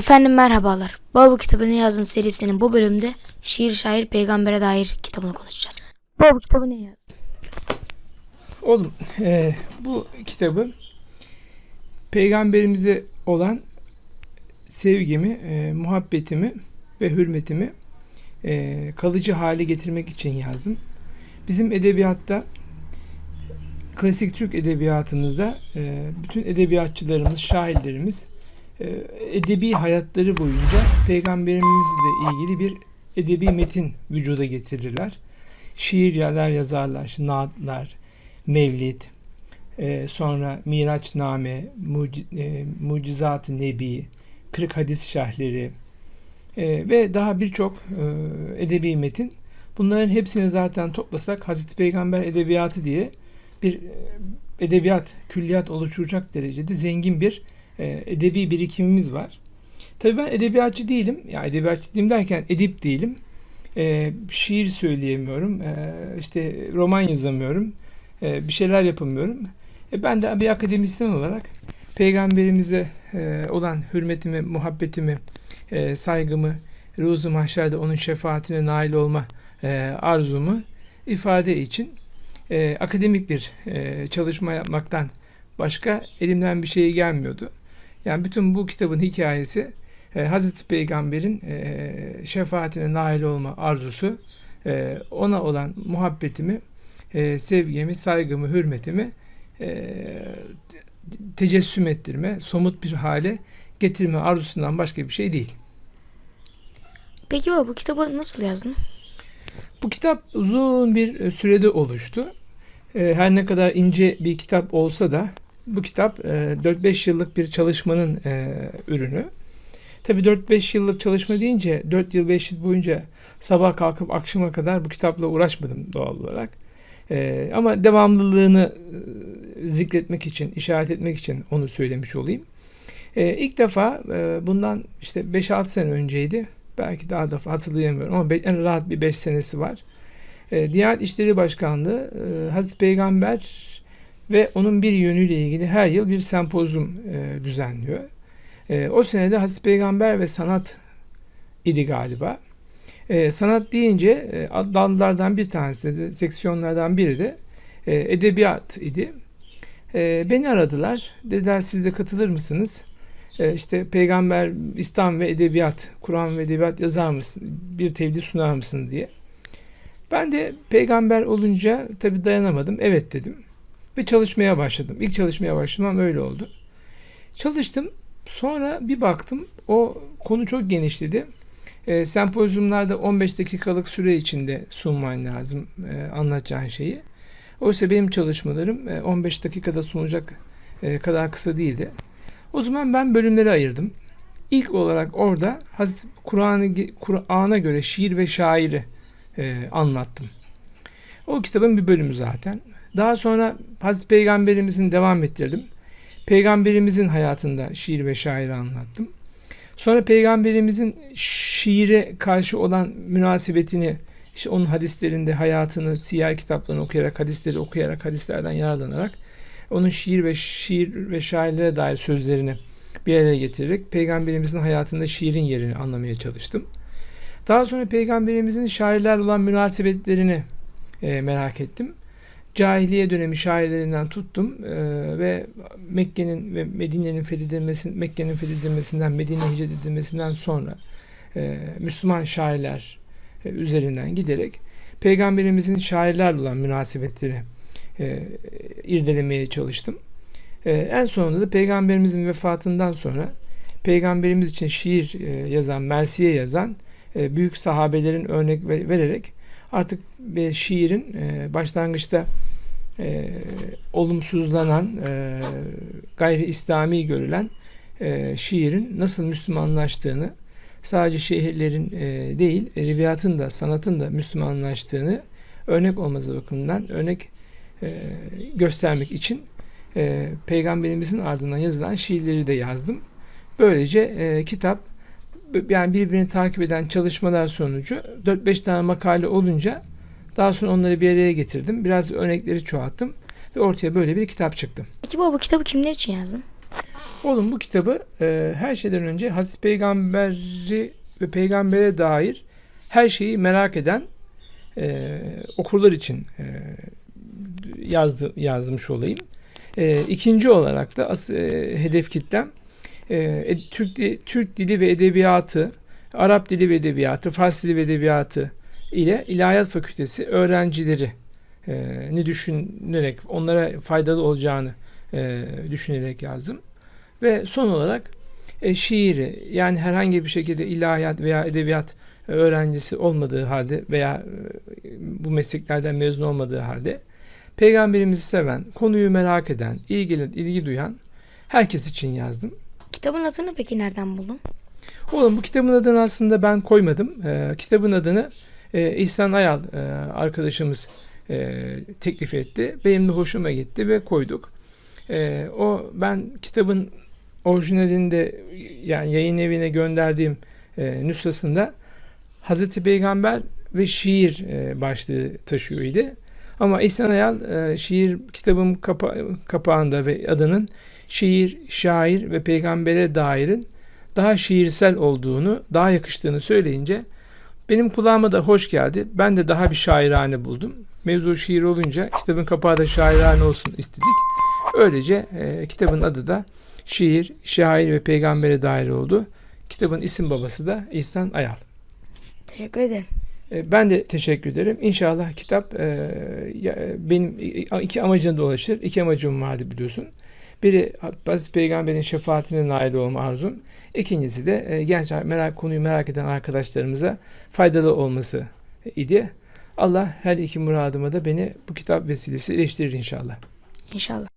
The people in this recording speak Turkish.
Efendim merhabalar. Baba bu kitabını yazdın serisinin bu bölümde şiir şair peygambere dair kitabını konuşacağız. Baba bu kitabı ne yazdın? Oğlum eee, bu kitabı peygamberimize olan sevgimi, eee, muhabbetimi ve hürmetimi eee, kalıcı hale getirmek için yazdım. Bizim edebiyatta klasik Türk edebiyatımızda eee, bütün edebiyatçılarımız, şairlerimiz edebi hayatları boyunca peygamberimizle ilgili bir edebi metin vücuda getirirler. Şiir yazar yazarlar, naatlar, Mevlid, e, sonra Miraçname, e, Mucizat-ı Nebi, Kırk Hadis Şerhleri e, ve daha birçok e, edebi metin. Bunların hepsini zaten toplasak Hazreti Peygamber Edebiyatı diye bir e, edebiyat, külliyat oluşturacak derecede zengin bir e, edebi birikimimiz var. Tabii ben edebiyatçı değilim. Ya edebiyatçı değilim derken edip değilim. E, şiir söyleyemiyorum. E, işte roman yazamıyorum. E, bir şeyler yapamıyorum. E, ben de bir akademisyen olarak peygamberimize e, olan hürmetimi, muhabbetimi, e, saygımı, ruzu mahşerde onun şefaatine nail olma e, arzumu ifade için e, akademik bir e, çalışma yapmaktan başka elimden bir şey gelmiyordu. Yani bütün bu kitabın hikayesi e, Hazreti Peygamber'in e, şefaatine nail olma arzusu, e, ona olan muhabbetimi, e, sevgimi, saygımı, hürmetimi e, tecessüm ettirme, somut bir hale getirme arzusundan başka bir şey değil. Peki baba bu kitabı nasıl yazdın? Bu kitap uzun bir e, sürede oluştu. E, Her ne kadar ince bir kitap olsa da bu kitap e, 4-5 yıllık bir çalışmanın e, ürünü. Tabii 4-5 yıllık çalışma deyince 4 yıl 5 yıl boyunca sabah kalkıp akşama kadar bu kitapla uğraşmadım doğal olarak. E, ama devamlılığını e, zikretmek için, işaret etmek için onu söylemiş olayım. E, ilk defa e, bundan işte 5-6 sene önceydi. Belki daha da hatırlayamıyorum ama en rahat bir 5 senesi var. E, Diyanet İşleri Başkanlığı e, Hazreti Peygamber ve onun bir yönüyle ilgili her yıl bir sempozyum e, düzenliyor. E, o senede Hazreti Peygamber ve sanat idi galiba. E, sanat deyince e, dallardan bir tanesi de, seksiyonlardan biri de e, edebiyat idi. E, beni aradılar. Dediler siz de katılır mısınız? E, işte Peygamber, İslam ve Edebiyat, Kur'an ve Edebiyat yazar mısın? Bir tevdi sunar mısın diye. Ben de peygamber olunca tabii dayanamadım. Evet dedim. Ve çalışmaya başladım. İlk çalışmaya başlamam öyle oldu. Çalıştım. Sonra bir baktım o konu çok genişledi. E, sempozyumlarda 15 dakikalık süre içinde sunman lazım e, anlatacağın şeyi. Oysa benim çalışmalarım e, 15 dakikada sunacak e, kadar kısa değildi. O zaman ben bölümlere ayırdım. İlk olarak orada Kur'an'ı Kur'an'a göre şiir ve şairi e, anlattım. O kitabın bir bölümü zaten. Daha sonra Hazreti Peygamberimizin devam ettirdim. Peygamberimizin hayatında şiir ve şairi anlattım. Sonra Peygamberimizin şiire karşı olan münasebetini, işte onun hadislerinde hayatını, siyer kitaplarını okuyarak, hadisleri okuyarak, hadislerden yararlanarak onun şiir ve şiir ve şairlere dair sözlerini bir araya getirerek Peygamberimizin hayatında şiirin yerini anlamaya çalıştım. Daha sonra Peygamberimizin şairlerle olan münasebetlerini e, merak ettim. Cahiliye dönemi şairlerinden tuttum e, ve Mekke'nin ve Medine'nin fethedilmesi, Mekke'nin fethedilmesinden, Medine hicret edilmesinden sonra e, Müslüman şairler e, üzerinden giderek Peygamberimizin şairlerle olan münasebetleri e, irdelemeye çalıştım. E, en sonunda da Peygamberimizin vefatından sonra Peygamberimiz için şiir e, yazan, mersiye yazan e, büyük sahabelerin örnek ve- vererek artık bir şiirin e, başlangıçta e, olumsuzlanan, e, gayri İslami görülen e, şiirin nasıl Müslümanlaştığını, sadece şehirlerin e, değil, edebiyatın da, sanatın da Müslümanlaştığını örnek olması bakımından örnek e, göstermek için e, Peygamberimizin ardından yazılan şiirleri de yazdım. Böylece e, kitap yani birbirini takip eden çalışmalar sonucu 4-5 tane makale olunca daha sonra onları bir araya getirdim. Biraz örnekleri çoğalttım ve ortaya böyle bir kitap çıktı. Peki baba bu kitabı kimler için yazdın? Oğlum bu kitabı e, her şeyden önce Hazreti Peygamberi ve peygambere dair her şeyi merak eden e, okurlar için e, yazdı, yazmış olayım. E, ikinci olarak da as, e, hedef kitlem e, Türk, Türk dili ve edebiyatı, Arap dili ve edebiyatı, Fars dili ve edebiyatı ile İlahiyat Fakültesi öğrencileri e, ni düşünerek onlara faydalı olacağını e, düşünerek yazdım. Ve son olarak e, şiiri yani herhangi bir şekilde ilahiyat veya edebiyat e, öğrencisi olmadığı halde veya e, bu mesleklerden mezun olmadığı halde peygamberimizi seven, konuyu merak eden, ilgili, ilgi duyan herkes için yazdım. Kitabın adını peki nereden buldun? Oğlum bu kitabın adını aslında ben koymadım. Ee, kitabın adını e, İhsan Ayal e, arkadaşımız e, teklif etti. Benim de hoşuma gitti ve koyduk. E, o ben kitabın orijinalinde yani yayın evine gönderdiğim e, nüshasında Hazreti Peygamber ve şiir e, başlığı taşıyor idi. Ama İhsan Ayal e, şiir kitabın kapa- kapağında ve adının şiir, şair ve peygambere dairin daha şiirsel olduğunu, daha yakıştığını söyleyince benim kulağıma da hoş geldi. Ben de daha bir şairane buldum. Mevzu şiir olunca kitabın kapağı da şairane olsun istedik. Öylece e, kitabın adı da şiir, şair ve peygambere dair oldu. Kitabın isim babası da İhsan Ayal. Teşekkür ederim. E, Ben de teşekkür ederim. İnşallah kitap e, benim iki amacına da ulaşır. İki amacım vardı biliyorsun. Biri Hazreti Peygamber'in şefaatine nail olma arzum. İkincisi de e, genç merak konuyu merak eden arkadaşlarımıza faydalı olması idi. Allah her iki muradıma da beni bu kitap vesilesi eleştirir inşallah. İnşallah.